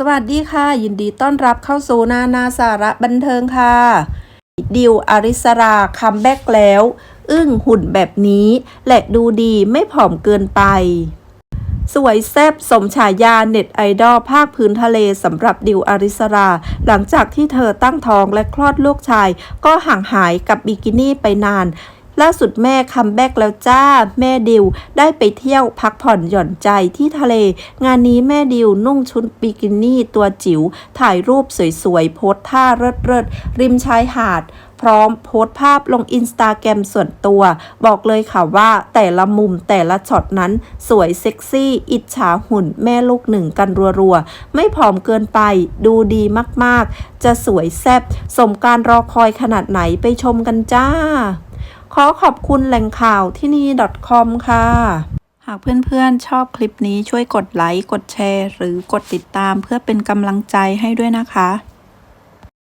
สวัสดีค่ะ ยินดีต้อนรับเข้าสู่นานาสาระบันเทิงค่ะ ดิวอาริสราคัมแบ็กแล้ว อึ้งหุ่นแบบนี้และดูดีไม่ผอมเกินไป สวยแซ่บสมฉายาเน็ตไอดอลภาคพื้นทะเลสำหรับดิวอาริสรา หลังจากที่เธอตั้งท้องและคลอดลูกชาย ก็ห่างหายกับบิกินี่ไปนาน ล่าสุดแม่คัมแบ็กแล้วจ้า แม่ดิวได้ไปเที่ยวพักผ่อนหย่อนใจที่ทะเล งานนี้แม่ดิวนุ่งชุดบิกินี่ตัวจิ๋วถ่ายรูปสวยๆ โพสท่าเลิศๆริมชายหาดพร้อมโพสภาพลงอินสตาแกรมส่วนตัว บอกเลยค่ะว่าแต่ละมุมแต่ละช็อตนั้น สวยเซ็กซี่ อิจฉาหุ่นแม่ลูกหนึ่งกันรัวๆ ไม่ผอมเกินไปดูดีมากๆ จะสวยแซ่บสมการรอคอยขนาดไหนไปชมกันจ้า ขอขอบคุณแหล่งข่าวที่นี่ .com ค่ะ หากเพื่อนๆชอบคลิปนี้ช่วยกดไลค์ กดแชร์ หรือกดติดตามเพื่อเป็นกำลังใจให้ด้วยนะคะ